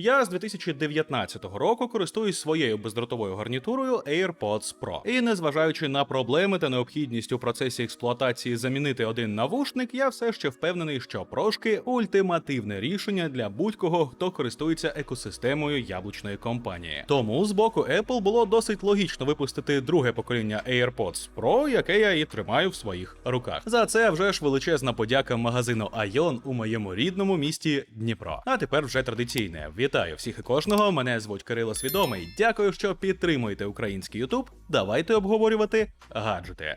Я з 2019 року користуюсь своєю бездротовою гарнітурою AirPods Pro. І незважаючи на проблеми та необхідність у процесі експлуатації замінити один навушник, я все ще впевнений, що прошки ультимативне рішення для будь-кого, хто користується екосистемою яблучної компанії. Тому з боку Apple було досить логічно випустити друге покоління AirPods Pro, яке я і тримаю в своїх руках. За це вже ж величезна подяка магазину Ion у моєму рідному місті Дніпро. А тепер вже традиційне. Вітаю всіх і кожного. Мене звуть Кирило Свідомий. Дякую, що підтримуєте український Ютуб. Давайте обговорювати гаджети.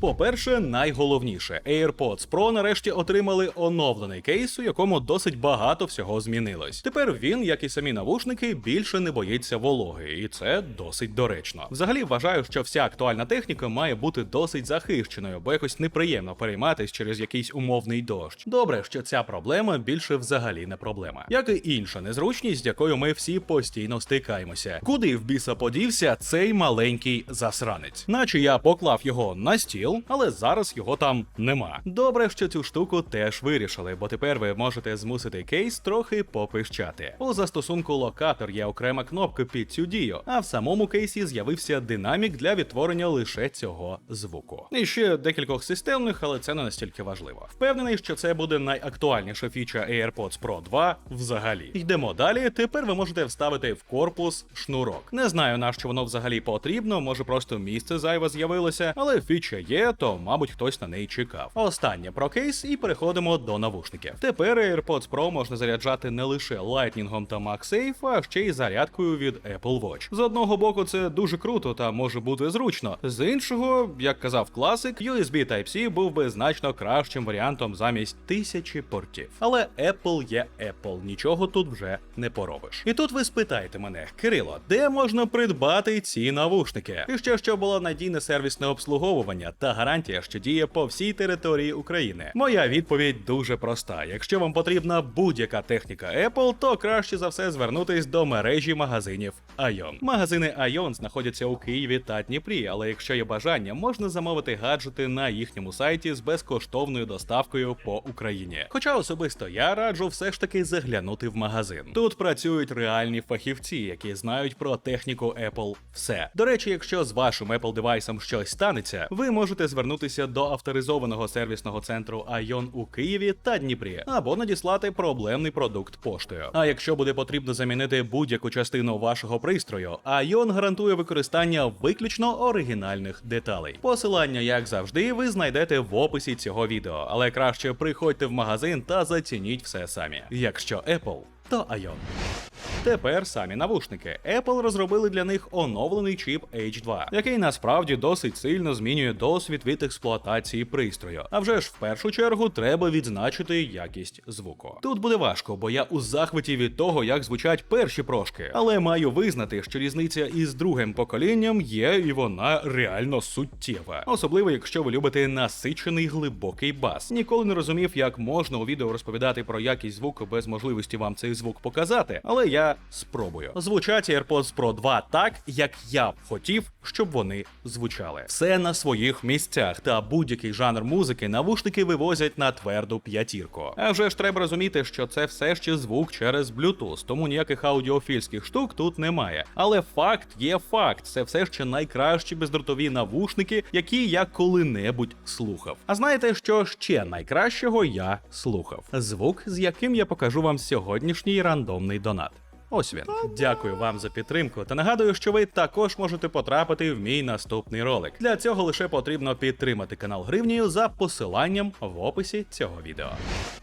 По-перше, найголовніше, AirPods Pro нарешті отримали оновлений кейс, у якому досить багато всього змінилось. Тепер він, як і самі навушники, більше не боїться вологи, і це досить доречно. Взагалі вважаю, що вся актуальна техніка має бути досить захищеною, бо якось неприємно перейматись через якийсь умовний дощ. Добре, що ця проблема більше взагалі не проблема, як і інша незручність, з якою ми всі постійно стикаємося. Куди в біса подівся цей маленький засранець? Наче я поклав його на стіл, але зараз його там нема. Добре, що цю штуку теж вирішили, бо тепер ви можете змусити кейс трохи попищати. У застосунку локатор є окрема кнопка під цю дію, а в самому кейсі з'явився динамік для відтворення лише цього звуку. І ще декількох системних, але це не настільки важливо. Впевнений, що це буде найактуальніша фіча AirPods Pro 2 взагалі. Йдемо далі. Тепер ви можете вставити в корпус шнурок. Не знаю, на що воно взагалі потрібно, може просто місце зайве з'явилося, але фіча є, то мабуть хтось на неї чекав. Останнє про кейс і переходимо до навушників. Тепер AirPods Pro можна заряджати не лише Lightning та MagSafe, а ще й зарядкою від Apple Watch. З одного боку, це дуже круто та може бути зручно. З іншого, як казав класик, USB Type-C був би значно кращим варіантом замість тисячі портів. Але Apple є Apple, нічого тут вже не поробиш. І тут ви спитаєте мене, Кирило, де можна придбати ці навушники? І ще що було надійне сервісне обслуговування та гарантія, що діє по всій території України. Моя відповідь дуже проста: якщо вам потрібна будь-яка техніка Apple, то краще за все звернутись до мережі магазинів Ion. Магазини Ion знаходяться у Києві та Дніпрі, але якщо є бажання, можна замовити гаджети на їхньому сайті з безкоштовною доставкою по Україні. Хоча особисто я раджу все ж таки заглянути в магазин. Тут працюють реальні фахівці, які знають про техніку Apple все. До речі, якщо з вашим Apple девайсом щось станеться, ви можете звернутися до авторизованого сервісного центру Ion у Києві та Дніпрі, або надіслати проблемний продукт поштою. А якщо буде потрібно замінити будь-яку частину вашого пристрою, Ion гарантує використання виключно оригінальних деталей. Посилання, як завжди, ви знайдете в описі цього відео, але краще приходьте в магазин та зацініть все самі. Якщо Apple, то Ion. Тепер самі навушники. Apple розробили для них оновлений чіп H2, який насправді досить сильно змінює досвід від експлуатації пристрою. А вже ж в першу чергу треба відзначити якість звуку. Тут буде важко, бо я у захваті від того, як звучать перші прошки, але маю визнати, що різниця із другим поколінням є, і вона реально суттєва. Особливо, якщо ви любите насичений глибокий бас. Ніколи не розумів, як можна у відео розповідати про якість звуку без можливості вам цей звук показати, але я спробую. Звучать AirPods Pro 2 так, як я б хотів, щоб вони звучали. Все на своїх місцях, та будь-який жанр музики навушники вивозять на тверду п'ятірку. А вже ж треба розуміти, що це все ще звук через Bluetooth, тому ніяких аудіофільських штук тут немає. Але факт є факт, це все ще найкращі бездротові навушники, які я коли-небудь слухав. А знаєте, що ще найкращого я слухав? Звук, з яким я покажу вам сьогоднішній рандомний донат. Ось він. Дякую вам за підтримку та нагадую, що ви також можете потрапити в мій наступний ролик. Для цього лише потрібно підтримати канал Гривнію за посиланням в описі цього відео.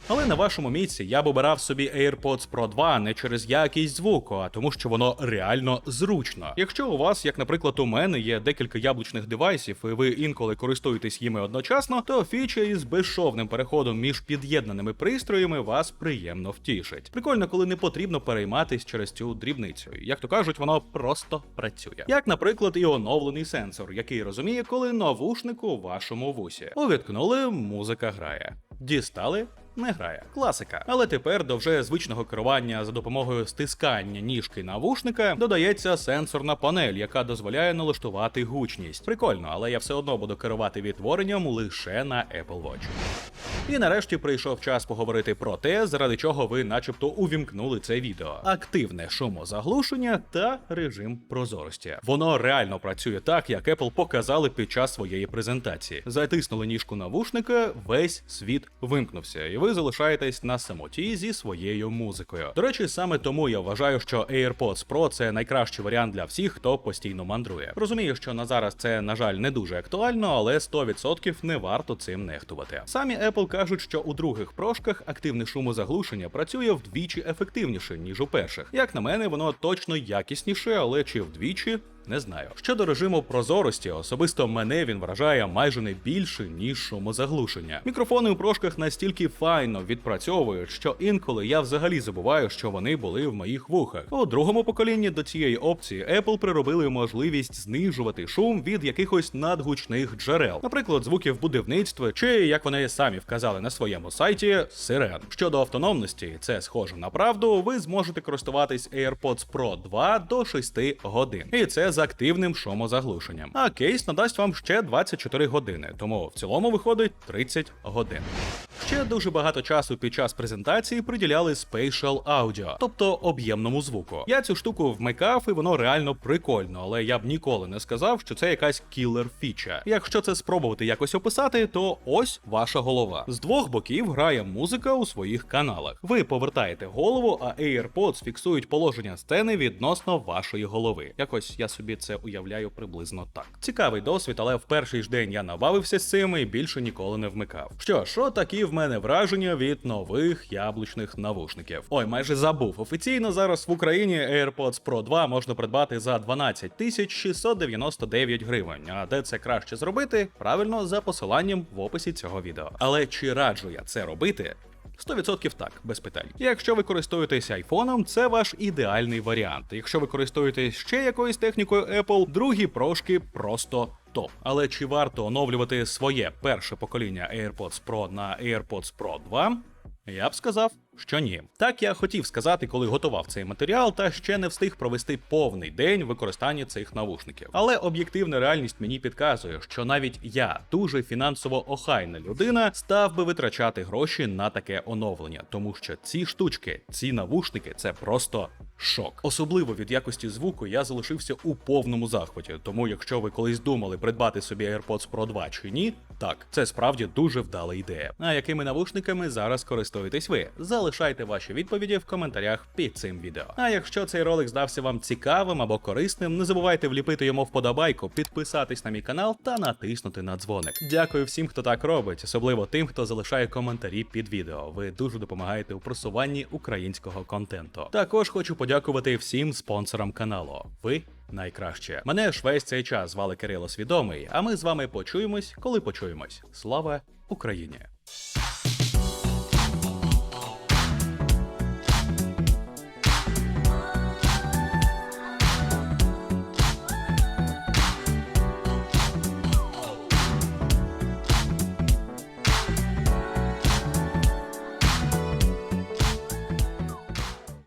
Але на вашому місці я б обирав собі AirPods Pro 2 не через якість звуку, а тому, що воно реально зручно. Якщо у вас, як наприклад, у мене є декілька яблучних девайсів, і ви інколи користуєтесь їми одночасно, то фіча із безшовним переходом між під'єднаними пристроями вас приємно втішить. Прикольно, коли не потрібно перейматись через цю дрібницю. Як то кажуть, воно просто працює. Як, наприклад, і оновлений сенсор, який розуміє, коли навушник у вашому вусі. Увіткнули, музика грає. Дістали. Не грає. Класика. Але тепер до вже звичного керування за допомогою стискання ніжки навушника додається сенсорна панель, яка дозволяє налаштувати гучність. Прикольно, але я все одно буду керувати відтворенням лише на Apple Watch. І нарешті прийшов час поговорити про те, заради чого ви, начебто, увімкнули це відео: активне шумозаглушення та режим прозорості. Воно реально працює так, як Apple показали під час своєї презентації. Затиснули ніжку навушника, весь світ вимкнувся, і ви залишаєтесь на самоті зі своєю музикою. До речі, саме тому я вважаю, що AirPods Pro це найкращий варіант для всіх, хто постійно мандрує. Розумію, що на зараз це на жаль не дуже актуально, але 100% не варто цим нехтувати. Самі Apple кажуть, що у других прошках активне шумозаглушення працює вдвічі ефективніше ніж у перших. Як на мене, воно точно якісніше, але чи вдвічі не знаю. Щодо режиму прозорості, особисто мене він вражає майже не більше, ніж шумозаглушення. Мікрофони у прошках настільки файно відпрацьовують, що інколи я взагалі забуваю, що вони були в моїх вухах. У другому поколінні до цієї опції Apple приробили можливість знижувати шум від якихось надгучних джерел, наприклад, звуків будівництва, чи як вони самі вказали на своєму сайті, сирен. Щодо автономності, це схоже на правду. Ви зможете користуватись AirPods Pro 2 до 6 годин. І це з активним шумозаглушенням. А кейс надасть вам ще 24 години, тому в цілому виходить 30 годин. Ще дуже багато часу під час презентації приділяли Spatial Audio, тобто об'ємному звуку. Я цю штуку вмикав, і воно реально прикольно, але я б ніколи не сказав, що це якась кілер фіча. Якщо це спробувати якось описати, то ось ваша голова. З двох боків грає музика у своїх каналах. Ви повертаєте голову, а AirPods фіксують положення сцени відносно вашої голови. Якось я собі це уявляю приблизно так. Цікавий досвід, але в перший ж день я набавився з цим і більше ніколи не вмикав. Що ж, такі в мене враження від нових яблучних навушників. Ой, майже забув. Офіційно зараз в Україні AirPods Pro 2 можна придбати за 12 тисяч 699 гривень. А де це краще зробити? Правильно, за посиланням в описі цього відео. Але чи раджу я це робити? 100% так, без питань. Якщо ви користуєтесь айфоном, це ваш ідеальний варіант. Якщо ви користуєтесь ще якоюсь технікою Apple, другі прошки просто топ. Але чи варто оновлювати своє перше покоління AirPods Pro на AirPods Pro 2? Я б сказав, що ні. Так я хотів сказати, коли готував цей матеріал, та ще не встиг провести повний день використання цих навушників. Але об'єктивна реальність мені підказує, що навіть я, дуже фінансово охайна людина, став би витрачати гроші на таке оновлення, тому що ці штучки, ці навушники це просто. Шок, особливо від якості звуку, я залишився у повному захваті. Тому, якщо ви колись думали придбати собі AirPods Pro 2 чи ні, так це справді дуже вдала ідея. А якими навушниками зараз користуєтесь ви? Залишайте ваші відповіді в коментарях під цим відео. А якщо цей ролик здався вам цікавим або корисним, не забувайте вліпити йому вподобайку, підписатись на мій канал та натиснути на дзвоник. Дякую всім, хто так робить, особливо тим, хто залишає коментарі під відео. Ви дуже допомагаєте у просуванні українського контенту. Також хочу подякувати всім спонсорам каналу. Ви найкраще. Мене ж весь цей час звали Кирило Свідомий, а ми з вами почуємось, коли почуємось. Слава Україні!